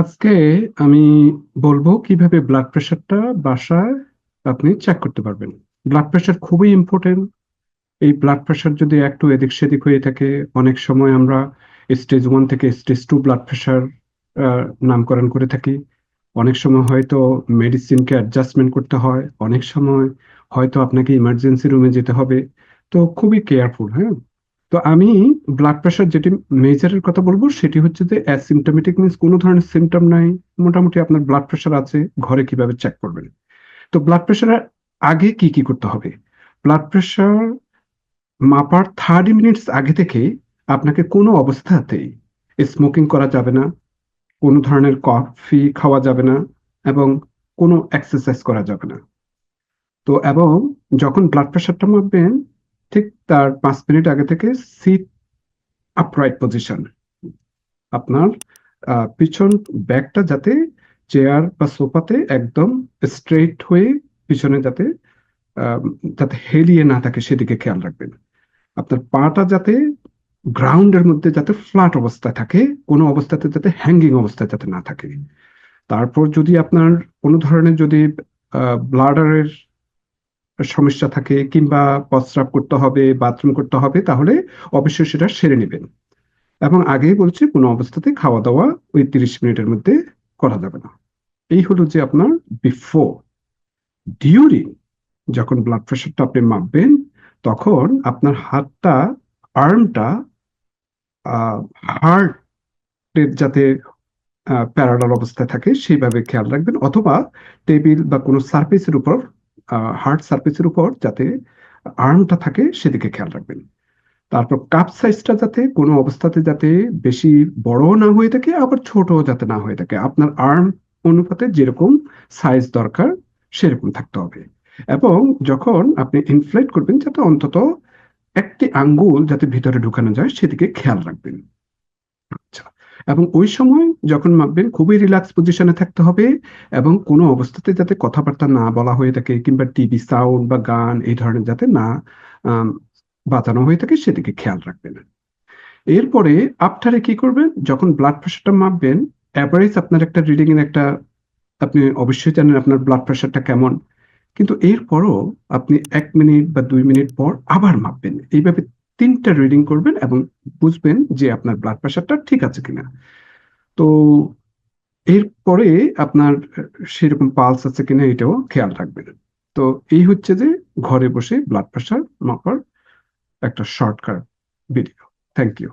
আজকে আমি বলব কীভাবে ব্লাড প্রেশারটা বাসায় আপনি চেক করতে পারবেন। ব্লাড প্রেশার খুবই ইম্পর্টেন্ট এই ব্লাড প্রেশার যদি একটু এদিক সেদিক হয়ে থাকে, অনেক সময় আমরা স্টেজ ওয়ান থেকে স্টেজ টু ব্লাড প্রেশার নামকরণ করে থাকি। অনেক সময় হয়তো মেডিসিনকে অ্যাডজাস্টমেন্ট করতে হয়, অনেক সময় হয়তো আপনাকে ইমার্জেন্সি রুমে যেতে হবে। তো খুবই কেয়ারফুল হ্যাঁ? তো আমি ব্লাড প্রেশার যেটি মেজারের কথা বলব, সেটি হচ্ছে যে অ্যাসিমটোমেটিক মিনস কোনো ধরনের সিমটম নাই। মোটামুটি আপনার ব্লাড প্রেশার আছে, ঘরে কীভাবে চেক করবেন? তো ব্লাড প্রেশারের আগে কি কি করতে হবে? ব্লাড প্রেশার মাপার থার্টি মিনিটস আগে থেকে আপনাকে কোনো অবস্থাতেই স্মোকিং করা যাবে না, কোনো ধরনের কফি খাওয়া যাবে না এবং কোনো এক্সারসাইজ করা যাবে না। তো এবং যখন ব্লাড প্রেশারটা মাপবেন ঠিক তার পাঁচ মিনিট আগে থেকে সিট আপরাইট পজিশন আপনার পিছন ব্যাগটা যাতে চেয়ার বা সোফাতে একদম স্ট্রেট হয়ে পিছনে যাতে যাতে হেলিয়ে না থাকে সেদিকে খেয়াল রাখবেন। আপনার পাটা যাতে গ্রাউন্ডের মধ্যে যাতে ফ্ল্যাট অবস্থায় থাকে, কোনো অবস্থাতে যাতে হ্যাঙ্গিং অবস্থায় যাতে না থাকে। তারপর যদি আপনার কোনো ধরনের যদি ব্লাডারের সমস্যা থাকে কিংবা প্রস্রাব করতে হবে বাথরুম করতে হবে, তাহলে অবশ্যই সেটা সেরে নেবেন। এবং আগেই বলছি, কোনো অবস্থাতে খাওয়া দাওয়া ওই তিরিশ মিনিটের মধ্যে করা যাবে না। এই হলো যে আপনার বিফোর ডিউরিং যখন ব্লাড প্রেশারটা আপনি মাপবেন, তখন আপনার হাতটা আর্মটা হার্টের যাতে প্যারালাল অবস্থায় থাকে, সেইভাবে খেয়াল রাখবেন। অথবা টেবিল বা কোনো সার্ফেসের উপর হার্ড সার্ফেসের উপর যাতে আর্মটা থাকে, সেদিকে খেয়াল রাখবেন। তারপর কাপ সাইজটা যাতে কোনো অবস্থাতে যাতে বেশি বড় না হয়ে থাকে, আবার ছোট যাতে না হয়ে থাকে। আপনার আর্ম অনুপাতে যেরকম সাইজ দরকার, সেরকম থাকতে হবে। এবং যখন আপনি ইনফ্লেট করবেন, যাতে অন্তত একটি আঙ্গুল যাতে ভিতরে ঢুকানো যায়, সেদিকে খেয়াল রাখবেন। এবং ওই সময় যখন মাপবেন, খুবই রিল্যাক্স পজিশনে থাকতে হবে এবং কোনো অবস্থাতে যাতে কথাবার্তা না বলা হয়ে থাকে কিংবা টিভি সাউন্ড বা গান এই ধরনের যাতে না বাজানো হয়ে থাকে সেদিকে খেয়াল রাখবেন। এরপরে আফটারে কি করবেন? যখন ব্লাড প্রেশারটা মাপবেন অ্যাভারেজ আপনার একটা রিডিং এর একটা, আপনি অবশ্যই জানেন আপনার ব্লাড প্রেশারটা কেমন। কিন্তু এরপরও আপনি এক মিনিট বা দুই মিনিট পর আবার মাপবেন। এইভাবে তিনটা রিডিং করবেন এবং বুঝবেন যে আপনার ব্লাড প্রেশারটা ঠিক আছে কিনা। তো এরপরে আপনার সেরকম পালস আছে কিনা এটাও খেয়াল রাখবেন। তো এই হচ্ছে যে ঘরে বসে ব্লাড প্রেশার মাপার একটা শর্টকাট ভিডিও থ্যাংক ইউ